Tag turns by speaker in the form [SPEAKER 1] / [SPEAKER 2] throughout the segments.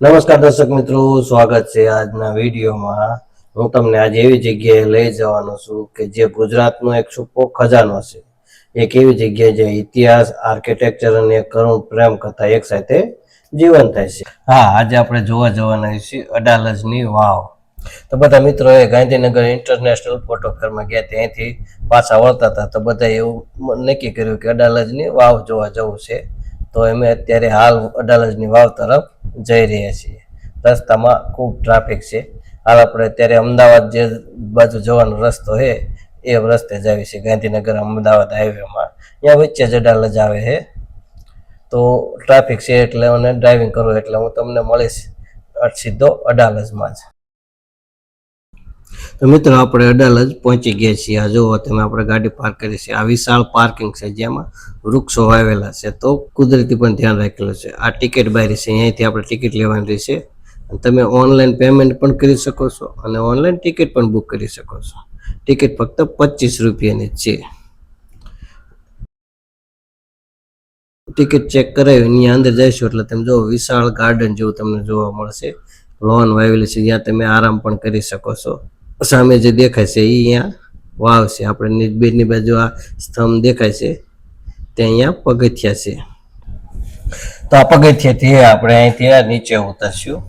[SPEAKER 1] નમસ્કાર દર્શક મિત્રો, સ્વાગત છે આજના વિડીયોમાં. હું તમને આજે એવી જગ્યાએ લઈ જવાનો છું કે જે ગુજરાતનો એક છુપો ખજાનો છે. એક એવી જગ્યાએ જે ઇતિહાસ આર્કિટેક્ચર અને એક કરુણ પ્રેમ કથા એક સાથે જીવન થાય છે. હા, આજે આપણે જોવા જવાના છીએ અડાલજની વાવ. તો બધા મિત્રોએ ગાંધીનગર ઇન્ટરનેશનલ ફોટો ફેરમાં ગયા ત્યાંથી પાછા વળતા હતા. તો બધા એવું નક્કી કર્યું કે અડાલજની વાવ જોવા જવું છે. તો અમે અત્યારે હાલ અડાલજની વાવ તરફ જઈ રહ્યા છીએ. રસ્તામાં ખૂબ ટ્રાફિક છે. હાલ આપણે અત્યારે અમદાવાદ જે બાજુ જવાનો રસ્તો છે, એ રસ્તે જ આવી છે ગાંધીનગર, અમદાવાદ હાઈવેમાં. ત્યાં વચ્ચે જ અડાલજ આવે છે. તો ટ્રાફિક છે એટલે મને ડ્રાઇવિંગ કરવું એટલે હું તમને મળીશ સીધો અડાલજમાં જ. મિત્રો, આપણે અડાલજ પહોંચી ગયા છીએ. આ જુઓ, તમે આપણે ગાડી પાર્ક કરી છે. આ વિશાળ પાર્કિંગ છે જેમાં વૃક્ષો વાવેલા છે. તો કુદરતી પણ ધ્યાન રાખેલું છે. આ ટિકિટ બારી છે. અહીંયાથી આપણે ટિકિટ લેવાની રહેશે તમે ઓનલાઈન પેમેન્ટ પણ કરી શકો છો અને ઓનલાઈન ટિકિટ પણ બુક કરી શકો છો. ટિકિટ ફક્ત પચીસ રૂપિયાની છે. ટિકિટ ચેક કરાવી એની અંદર જઈશું. એટલે તમે જો વિશાળ ગાર્ડન જેવું તમને જોવા મળશે. લોન વાવેલી છે. જ્યાં તમે આરામ પણ કરી શકો છો. સામે જે દેખાય છે એ અહીંયા વાવ છે. આપણે બેની બાજુ આ સ્તંભ દેખાય છે. તે અહીંયા પગથિયા છે. તો આ પગથિયાથી આપણે અહીંથી આ નીચે ઉતરશું.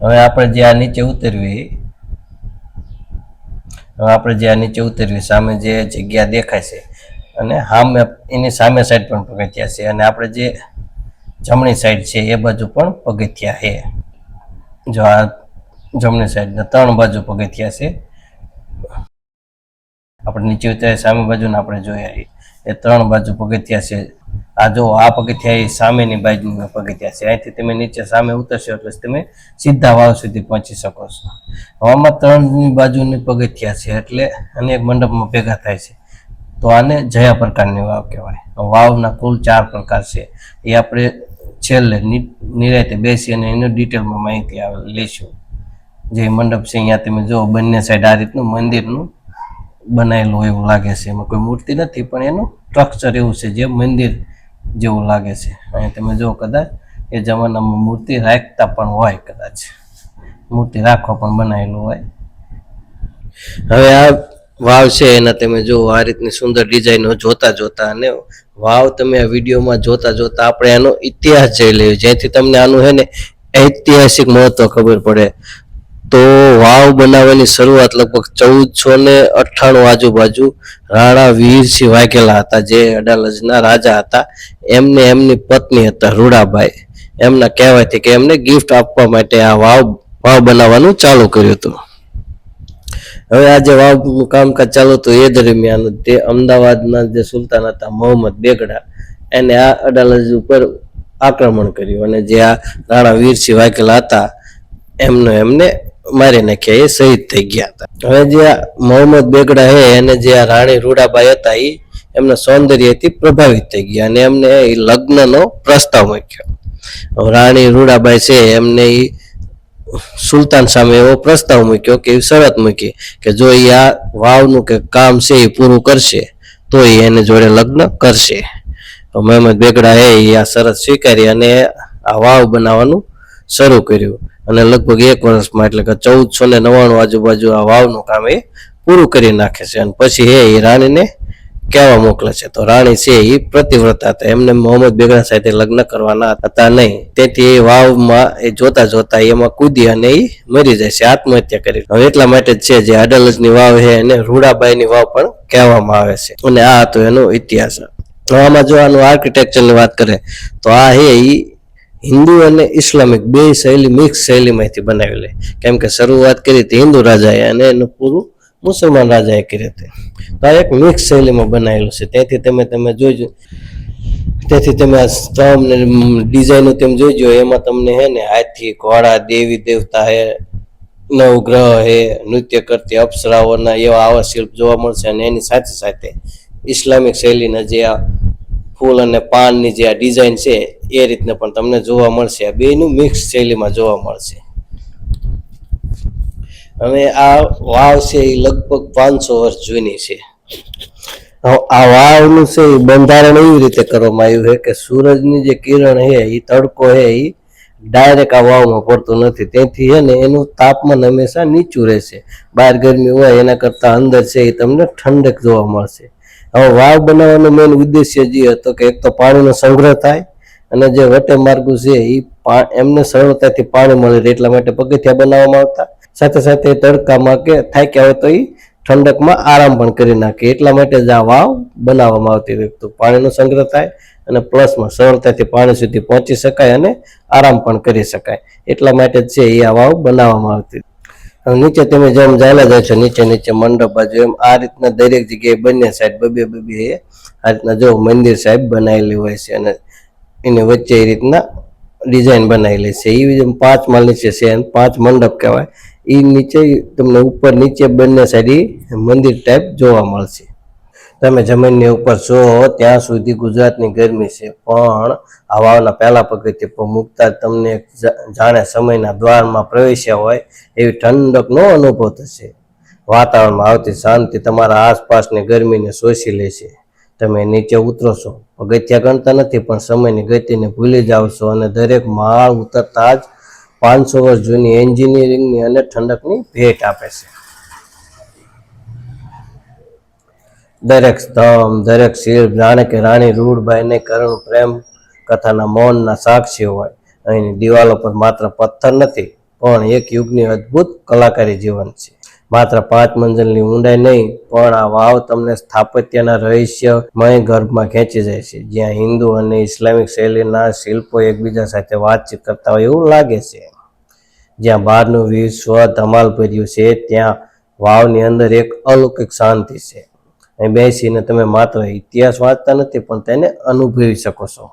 [SPEAKER 1] હવે આપણે જે આ નીચે ઉતરવી, હવે આપણે જે આ નીચે ઉતરવી, સામે જે જગ્યા દેખાય છે અને સામે એની સામે સાઈડ પણ પગથિયા છે અને આપણે જે જમણી સાઈડ છે, એ બાજુ પણ પગથિયા છે. જો આ જમણી સાઈડના ત્રણ બાજુ પગથિયા છે. આપણે નીચે ઉતરે સામે બાજુને આપણે જોયા. એ ત્રણ બાજુ પગથિયા છે. આ જો આ પગથિયા એ સામેની બાજુના પગથિયા છે. અહીંથી તમે નીચે સામે ઉતરશો એટલે તમે સીધા વાવ સુધી પહોંચી શકો છો. હવામાં ત્રણની બાજુની પગથિયા છે એટલે અનેક મંડપમાં ભેગા થાય છે. તો આને જયા પ્રકારની વાવ કહેવાય. વાવના કુલ ચાર પ્રકાર છે. એ આપણે છેલ્લે નિરાયતે બેસી અને એનું ડિટેલમાં માહિતી લઈશું. જે મંડપ છે, અહીંયા તમે જો બંને સાઈડ આ રીતનું મંદિરનું બનાવેલું હોય એવું લાગે છે. એમાં કોઈ મૂર્તિ નથી, પણ એનું સ્ટ્રક્ચર એવું છે જે મંદિર જેવું લાગે છે. અહીંયા તમે જો કદાચ એ જમાનામાં મૂર્તિ રાખતા પણ હોય કદાચ. મૂર્તિ રાખવા પણ બનાવેલું હોય. હવે આ વાવ છે, એના તમે જો આ રીતની સુંદર ડિઝાઇનો જોતા જોતા અને વાવ તમે આ વિડીયોમાં જોતા જોતા આપણે એનો ઇતિહાસ જોઈ લઈએ. જેથી તમને આનું છે ને ઐતિહાસિક મહત્વ ખબર પડે. તો વાવ બનાવવાની શરૂઆત લગભગ ચૌદસો ને અઠ્ઠાણું આજુબાજુ રાણા વીરસિંહ વાઘેલા હતા, જે અડાલજના રાજા હતા. એમને એમની પત્ની હતા રૂડાબાઈ એમના કહેવાયથી કે એમને ગિફ્ટ આપવા માટે આ વાવ વાવ બનાવવાનું ચાલુ કર્યું હતું. હવે આ જે વાવનું કામકાજ ચાલુ હતું એ દરમિયાન તે અમદાવાદના જે સુલતાન હતા મોહમ્મદ બેગડા, એને આ અડાલજ ઉપર આક્રમણ કર્યું અને જે આ રાણા વીરસિંહ વાઘેલા હતા, એમને એમને મારી નાખ્યા એ શહીદ થઈ ગયા હતા. હવે જે આ મોહમ્મદ બેગડા હે એને જે આ રાણી રૂડાબાઈ હતા એ એમના સૌંદર્યથી પ્રભાવિત થઈ ગયા અને એમને એ લગ્નનો પ્રસ્તાવ મૂક્યો. રાણી રૂડાબાઈ છે એમને એ સુલતાન સામે એવો પ્રસ્તાવ મૂક્યો કે શરત મૂકી કે જો એ આ વાવનું કે કામ છે એ પૂરું કરશે, તો એ એને જોડે લગ્ન કરશે. તો મહેમદ બેગડા એ આ શરત સ્વીકારી અને આ વાવ બનાવવાનું શરૂ કર્યું અને લગભગ એક વર્ષમાં એટલે કે ચૌદસો ને નવ્વાણું આજુબાજુ આ વાવનું કામ એ પૂરું કરી નાખે છે. અને પછી એ એ રાણીને કહેવા મોકલે છે. તો રાણી છે એ પ્રતિવ્રતા હતા. એમને મોહમ્મદ બેગડા સાથે લગ્ન કરવાના હતા નહીં. તેથી એ વાવમાં એ જોતા જોતા એમાં કૂદી અને એ મરી જાય છે. આત્મહત્યા કરી હવે એટલા માટે જ છે જે અડાલજની વાવ છે એને રૂડાબાઈની વાવ પણ કહેવામાં આવે છે. અને આ હતો એનો ઇતિહાસ. આમાં જો આનું આર્કિટેક્ચરની વાત કરે, તો આ હે ઈ હિન્દુ અને ઇસ્લામિક બે શૈલી, મિક્સ શૈલીમાંથી બનાવેલી. કેમ કે શરૂઆત કરી હતી હિન્દુ રાજાએ અને એનું પૂરું મુસલમાન રાજાએ કરી હતી. તો આ એક મિક્સ શૈલીમાં બનાવેલું છે. તેથી તમે તમે જોઈજો તેથી તમે આ સ્તંભ ને ડિઝાઇનો તમે જોઈજો એમાં તમને હે ને હાથી, ઘોડા, દેવી દેવતા હે નવગ્રહ હે, નૃત્ય કરતી અપ્સરાઓના એવા આવા શિલ્પ જોવા મળશે અને એની સાથે સાથે ઇસ્લામિક શૈલીના જે આ ફૂલ અને પાનની જે આ ડિઝાઇન છે, એ રીતને પણ તમને જોવા મળશે. આ બેનું મિક્સ શૈલીમાં જોવા મળશે. હવે આ વાવ છે એ લગભગ પાંચસો વર્ષ જૂની છે. આ વાવનું છે એ બંધારણ એવી રીતે કરવામાં આવ્યું છે કે સૂરજની જે કિરણ છે, એ તડકો છે, એ ડાયરેક્ટ આ વાવમાં પડતું નથી. તેથી છે ને એનું તાપમાન હંમેશા નીચું રહેશે. બહાર ગરમી હોય એના કરતાં અંદર છે એ તમને ઠંડક જોવા મળશે. હવે વાવ બનાવવાનો મેઇન ઉદ્દેશ્ય જે હતો કે એક તો પાણીનો સંગ્રહ થાય અને જે વટે માર્ગો છે એ એમને સરળતાથી પાણી મળે એટલા માટે પગથિયા બનાવવામાં આવતા. સાથે સાથે તડકામાં કે થાક્યા હોય તો એ ઠંડકમાં આરામ પણ કરી નાખે. એટલા માટે જ આ વાવ બનાવવામાં આવતી હતી તો પાણીનો સંગ્રહ થાય અને પ્લસમાં સરળતાથી પાણી સુધી પહોંચી શકાય અને આરામ પણ કરી શકાય. એટલા માટે જ છે એ આ વાવ બનાવવામાં આવતી હવે નીચે તમે જેમ ચાલ્યા છો, નીચે નીચે મંડપ બાજુ એમ, આ રીતના દરેક જગ્યાએ બંને સાઈડ બબે બબે આ રીતના જો મંદિર સાહેબ બનાવેલી હોય છે અને એની વચ્ચે એ રીતના ડિઝાઇન બનાવેલી છે. એવી જેમ પાંચ માળ નીચે છે પાંચ મંડપ કહેવાય. એ નીચે, તમને ઉપર નીચે બંને સાઈડ મંદિર ટાઈપ જોવા મળશે. તમે જમીનની ઉપર છો, ત્યાં સુધી ગુજરાતની ગરમી છે. પણ હવાના પહેલા પગથિયે પર મૂકતા તમને જાણે સમયના દ્વારમાં પ્રવેશ્યા હોય એવી ઠંડકનો અનુભવ થશે. વાતાવરણમાં આવતી શાંતિ તમારા આસપાસની ગરમીને શોષી લેશે તમે નીચે ઉતરો છો. પગથિયા ગણતા નથી, પણ સમયની ગતિને ભૂલી જાઓ છો અને દરેક માળ ઉતરતા જ પાંચસો વર્ષ જૂની એન્જિનિયરિંગની અને ઠંડકની ભેટ આપે છે. દરેક સ્તંભ, દરેક શિલ્પ, જાણે કે રાણી રૂડબાઈને કરુણ પ્રેમ કથાના મૌનના સાક્ષી હોય. અહીંની દિવાલો પર માત્ર પથ્થર નથી, પણ એક યુગની અદ્ભુત કલાકારી જીવન છે. માત્ર પાંચ મંજિલની ઊંડાઈ નહીં, પણ આ વાવ તમને સ્થાપત્યના રહસ્યમય ગર્ભમાં ખેંચી જાય છે. જ્યાં હિન્દુ અને ઇસ્લામિક શૈલીના શિલ્પો એકબીજા સાથે વાતચીત કરતા હોય એવું લાગે છે. જ્યાં બહારનું વિશ્વ ધમાલ ભર્યું છે, ત્યાં વાવની અંદર એક અલૌકિક શાંતિ છે. અહીં બેસીને તમે માત્ર ઇતિહાસ વાંચતા નથી પણ તેને અનુભવી શકો છો.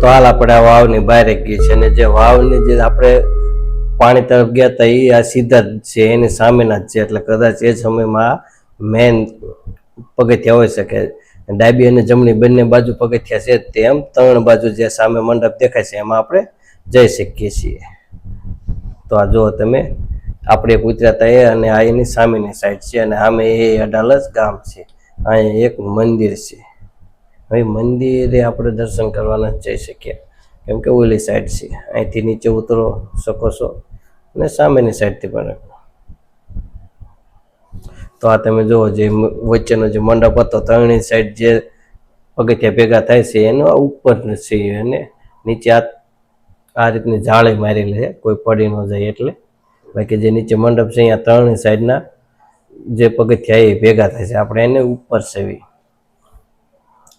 [SPEAKER 1] તો હાલ આપણે આ વાવની બહાર ગઈ છે અને જે વાવની જે આપણે પાણી તરફ ગયા હતા એ આ સીધા જ છે, એની સામેના જ છે. એટલે કદાચ એ સમયમાં મેન પગથિયા હોઈ શકે. ડાબી અને જમણી બંને બાજુ પગથિયા છે તેમ, ત્રણ બાજુ જે સામે મંડપ દેખાય છે, એમાં આપણે જઈ શકીએ છીએ. તો આ જુઓ તમે, આપણે એક ઉતરાતા એ અને આ એની સામેની સાઈડ છે અને સામે એ અડાલજ ગામ છે. અહીંયા એક મંદિર છે. હવે મંદિરે આપણે દર્શન કરવાના જઈ શકીએ. કેમ કે ઓલી સાઈડ છે. અહીંથી નીચે ઉતરો, શકો છો. અને સામેની સાઈડથી પણ. તો આ તમે જુઓ જે વચ્ચેનો જે મંડપ હતો, ત્રણેય સાઈડ જે પગથિયા ભેગા થાય છે, એનો ઉપર છે અને નીચે આ આ રીતની જાળી મારેલી છે. કોઈ પડી ન જાય એટલે. બાકી જે નીચે મંડપ છે, અહીંયા ત્રણેય સાઈડના જે પગથિયા એ ભેગા થાય છે. આપણે એને ઉપર સેવી.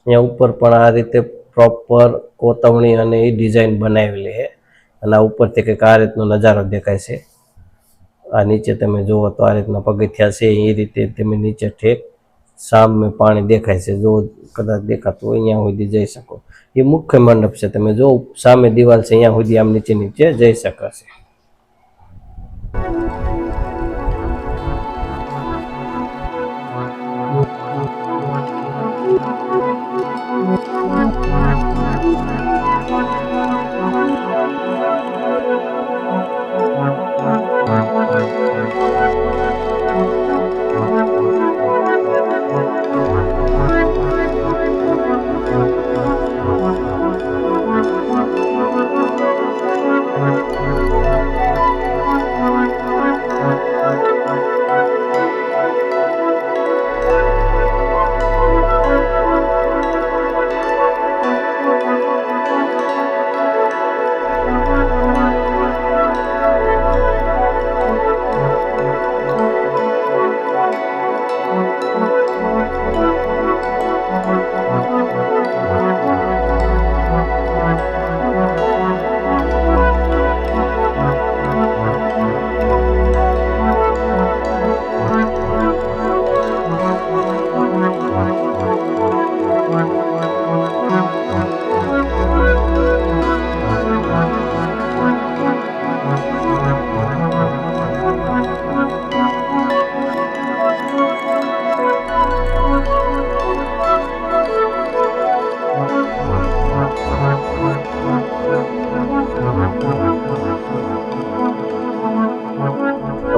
[SPEAKER 1] અહીંયા ઉપર પણ આ રીતે પ્રોપર કોતવણી અને એ ડિઝાઇન બનાવેલી છે. અને આ ઉપરથી કંઈક આ રીતનો નજારો દેખાય છે. આ નીચે તમે જુઓ તો આ રીતના પગથિયા છે. એ રીતે તમે નીચે ઠેક સામે પાણી દેખાય છે. જો કદાચ દેખાતું હોય, અહીંયા સુધી જઈ શકો. એ મુખ્ય મંડપ છે. તમે જો સામે દિવાલ છે. અહીંયા સુધી આમ નીચે નીચે જઈ શકાશે.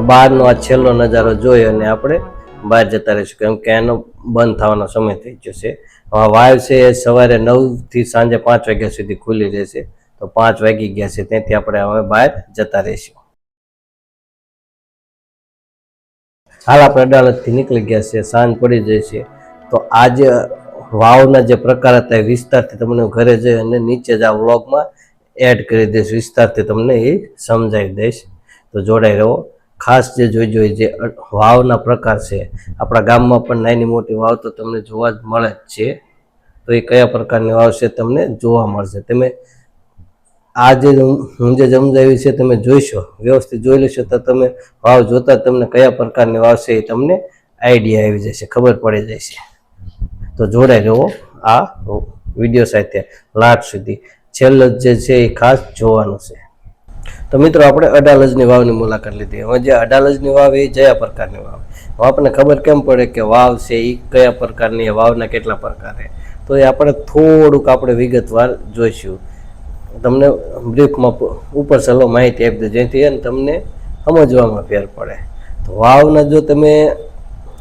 [SPEAKER 1] બહારનો આ છેલ્લો નજારો જોઈ અને આપણે બહાર જતા રહીશું, કેમ કે એનો બંધ થવાનો સમય થઈ ગયો છે. વાવ છે એ સવારે નવથી સાંજે પાંચ વાગ્યા સુધી ખુલ્લી રહેશે. તો પાંચ વાગી ગયા છે, ત્યાંથી આપણે હવે બહાર જતા રહીશું. હાલ આપણે અડાલતથી નીકળી ગયા છે સાંજ પડી જાય છે. તો આજે વાવના જે પ્રકાર હતા એ વિસ્તારથી તમને ઘરે જઈ અને નીચે જ આ વ્લોગમાં એડ કરી દઈશ, વિસ્તારથી તમને એ સમજાવી દઈશ. તો જોડાઈ રહો. ખાસ જે જોઈ જોઈ જે વાવના પ્રકાર છે, આપણા ગામમાં પણ નાની મોટી વાવ તો તમને જોવા જ મળે જ છે. તો એ કયા પ્રકારની વાવ છે તમને જોવા મળશે. તમે આ જે હું જે સમજાવી છે તમે જોઈશો, વ્યવસ્થિત જોઈ લેશો તો તમે વાવ જોતા તમને કયા પ્રકારની વાવ છે એ તમને આઈડિયા આવી જશે, ખબર પડી જશે. તો જોડાઈ રહો આ વીડિયો સાથે લાટ સુધી. છેલ્લો જે છે એ ખાસ જોવાનું છે. તો મિત્રો, આપણે અડાલજની વાવની મુલાકાત લીધી. હવે જે અડાલજની વાવ એ જયા પ્રકારની વાવ. આપણને ખબર કેમ પડે કે વાવ છે એ કયા પ્રકારની વાવના કેટલા પ્રકાર છે. તો એ આપણે થોડુંક આપણે વિગતવાર જોઈશું. તમને બ્રીફમાં ઉપર સલો માહિતી આપી દે, જેથી એને તમને સમજવામાં ફેર પડે. તો વાવના જો તમે,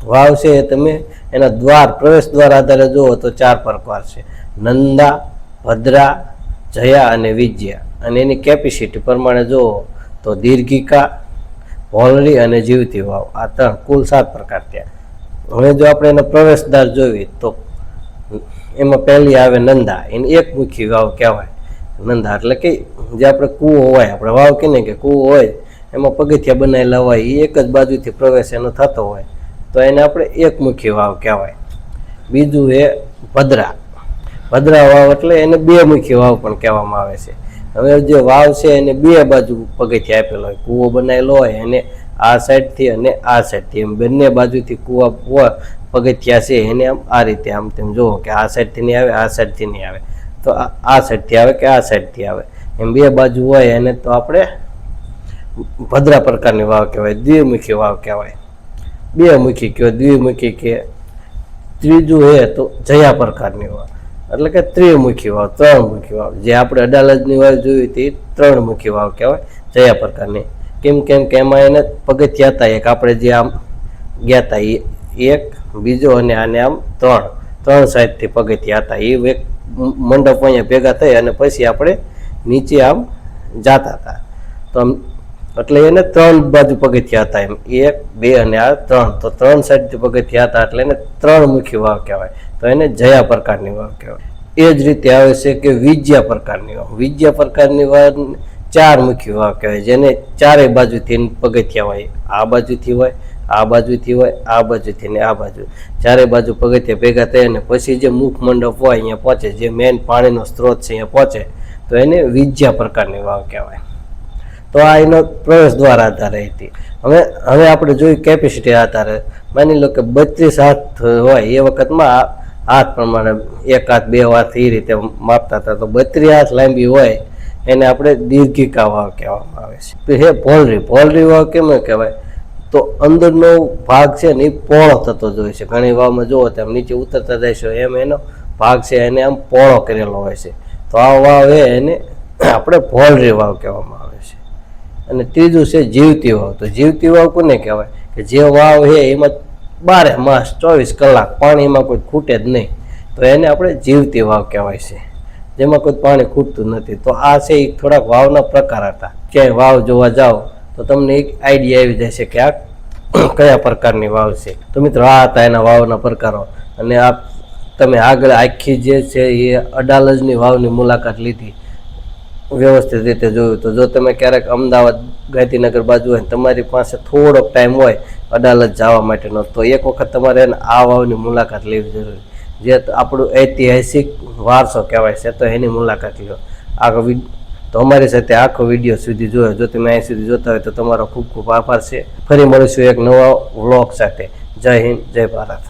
[SPEAKER 1] વાવ છે તમે એના દ્વાર, પ્રવેશ દ્વાર આધારે જુઓ તો ચાર પ્રકાર છે. નંદા, ભદ્રા જયા અને વિજયા. અને એની કેપેસિટી પ્રમાણે જુઓ તો દીર્ઘિકા, ભોલરી અને જીવતી વાવ. આ ત્રણ કુલ સાત પ્રકાર થયા. હવે જો આપણે એનો પ્રવેશદ્વાર જોઈએ તો એમાં પહેલી આવે નંદા. એને એક મુખી વાવ કહેવાય. નંદા એટલે કે જે આપણે કૂવો હોય, આપણે વાવ કહીને કે કૂવો હોય, એમાં પગથિયા બનાવેલા હોય એ એક જ બાજુથી પ્રવેશ એનો થતો હોય. તો એને આપણે એકમુખી વાવ કહેવાય. બીજું એ ભદ્રા. ભદ્રા વાવ એટલે એને બે મુખી વાવ પણ કહેવામાં આવે છે. હવે જે વાવ છે એને બે બાજુ પગથિયા આપેલો હોય. કૂવો બનાવેલો હોય એને આ સાઈડથી અને આ સાઈડથી. એમ બંને બાજુથી કૂવા પગથિયા છે એને આમ આ રીતે આમ તેમ જુઓ કે આ સાઈડથી નહીં આવે, આ સાઈડથી નહીં આવે. તો આ આ સાઈડથી આવે કે આ સાઈડથી આવે? એમ બે બાજુ હોય એને તો આપણે ભદ્રા પ્રકારની વાવ કહેવાય, દ્વિમુખી વાવ કહેવાય. બે મુખી કહેવાય, દ્વિમુખી કે ત્રીજું હોય તો જયા પ્રકારની વાવ. એટલે કે ત્રિમુખી વાવ ત્રણ મુખી વાવ. જે આપણે અડાલજની વાવ જોઈ ત્રણ મુખી વાવ કહેવાય, જયા પ્રકારની. કેમ કેમ કે એમાં એને પગથિયા હતા એક, આપણે જે આમ ગયા હતા એ એક, બીજો અને આને આમ ત્રણ. ત્રણ સાઈડથી પગથિયા હતા એ એક મંડપ અહીંયા ભેગા થઈ અને પછી આપણે નીચે આમ જાતા હતા. તો આમ એટલે એને ત્રણ બાજુ પગથિયા હતા એમ, એક, બે અને આ ત્રણ. તો ત્રણ સાઈડથી પગથિયા હતા એટલે એને ત્રણ મુખી વાવ કહેવાય. તો એને જયા પ્રકારની વાવ કહેવાય. એ જ રીતે આવે છે કે વિજ્યા પ્રકારની વાવ. વિજ્યા પ્રકારની વાવ ચાર મુખી વાવ કહેવાય, જેને ચારેય બાજુથી પગથિયા હોય. આ બાજુથી હોય, આ બાજુથી હોય, આ બાજુથી ને આ બાજુ. ચારે બાજુ પગથિયા ભેગા થઈ અને પછી જે મુખ મંડપ હોય અહીંયા પહોંચે, જે મેન પાણીનો સ્ત્રોત છે અહીંયા પહોંચે, તો એને વિજ્યા પ્રકારની વાવ કહેવાય. તો આ એનો પ્રવેશ દ્વાર આધારે હતી. હવે હવે આપણે જોયું કેપેસિટી આધારે. માની લો કે બત્રીસ હાથ હોય એ વખતમાં હાથ પ્રમાણે એક હાથ બે હાથ એ રીતે માપતા હતા. તો બત્રીસ હાથ લાંબી હોય એને આપણે દીર્ઘિકા વાવ કહેવામાં આવે છે. હે ભોલરી ભોલરી વાવ કેમ કહેવાય? તો અંદરનો ભાગ છે ને એ પોળો થતો જ હોય છે. ઘણી વાવમાં જુઓ તેમ નીચે ઉતરતા છે. એમ એનો ભાગ છે એને આમ પોળો કરેલો હોય છે. તો આ વાવ એને આપણે ભોલરી વાવ કહેવામાં આવે છે. અને ત્રીજું છે જીવતી વાવ. તો જીવતી વાવ કોને કહેવાય? કે જે વાવ છે એમાં બારે માસ, ચોવીસ કલાક પાણીમાં કોઈ ખૂટે જ નહીં. તો એને આપણે જીવતી વાવ કહેવાય છે. જેમાં કોઈ પાણી ખૂટતું નથી. તો આ છે એક થોડાક વાવના પ્રકાર હતા. ક્યાંય વાવ જોવા જાઓ, તો તમને એક આઈડિયા આવી જશે કે આ કયા પ્રકારની વાવ છે. તો મિત્રો, આ હતા એના વાવના પ્રકારો. અને આ તમે આગળ આખી જે છે એ અડાલજની વાવની મુલાકાત લીધી. વ્યવસ્થિત રીતે જોયું તો જો તમે ક્યારેક અમદાવાદ ગાંધીનગર બાજુ હોય તમારી પાસે થોડોક ટાઈમ હોય, અદાલત જવા માટેનો, તો એક વખત તમારે એને આ વાવની મુલાકાત લેવી જરૂરી. જે આપણું ઐતિહાસિક વારસો કહેવાય છે, તો એની મુલાકાત લો આ વિડ- તો અમારી સાથે આખો વીડિયો સુધી જોયો. જો તમે અહીં સુધી જોતા હોય તો તમારો ખૂબ ખૂબ આભાર છે. ફરી મળીશું એક નવા વ્લોગ સાથે. જય હિન્દ, જય ભારત.